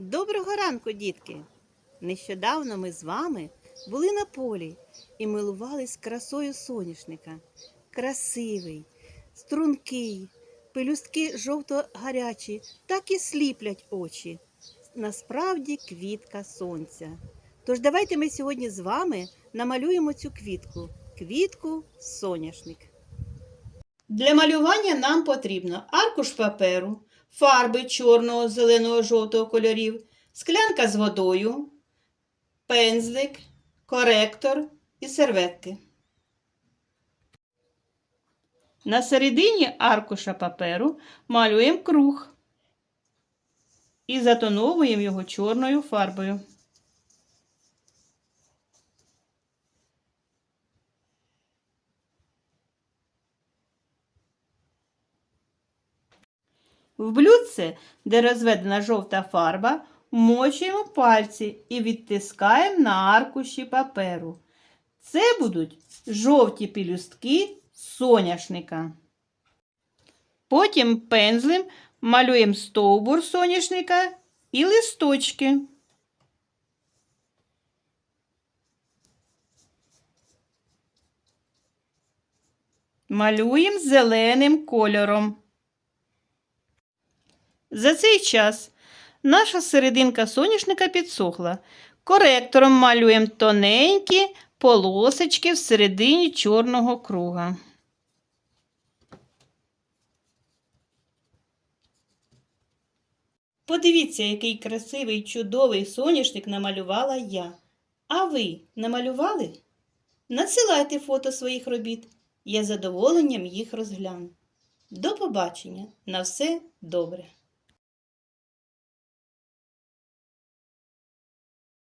Доброго ранку, дітки! Нещодавно ми з вами були на полі і милувались красою соняшника. Красивий, стрункий, пелюстки жовто-гарячі, так і сліплять очі. Насправді квітка сонця. Тож давайте ми сьогодні з вами намалюємо цю квітку. Квітку соняшник. Для малювання нам потрібно аркуш паперу, фарби чорного, зеленого, жовтого кольорів, склянка з водою, пензлик, коректор і серветки. На середині аркуша паперу малюємо круг і затоновуємо його чорною фарбою. В блюдце, де розведена жовта фарба, вмочуємо пальці і відтискаємо на аркуші паперу. Це будуть жовті пелюстки соняшника. Потім пензлем малюємо стовбур соняшника і листочки. Малюємо зеленим кольором. За цей час наша серединка соняшника підсохла. Коректором малюємо тоненькі полосочки всередині чорного круга. Подивіться, який красивий чудовий соняшник намалювала я. А ви намалювали? Надсилайте фото своїх робіт. Я з задоволенням їх розгляну. До побачення. На все добре.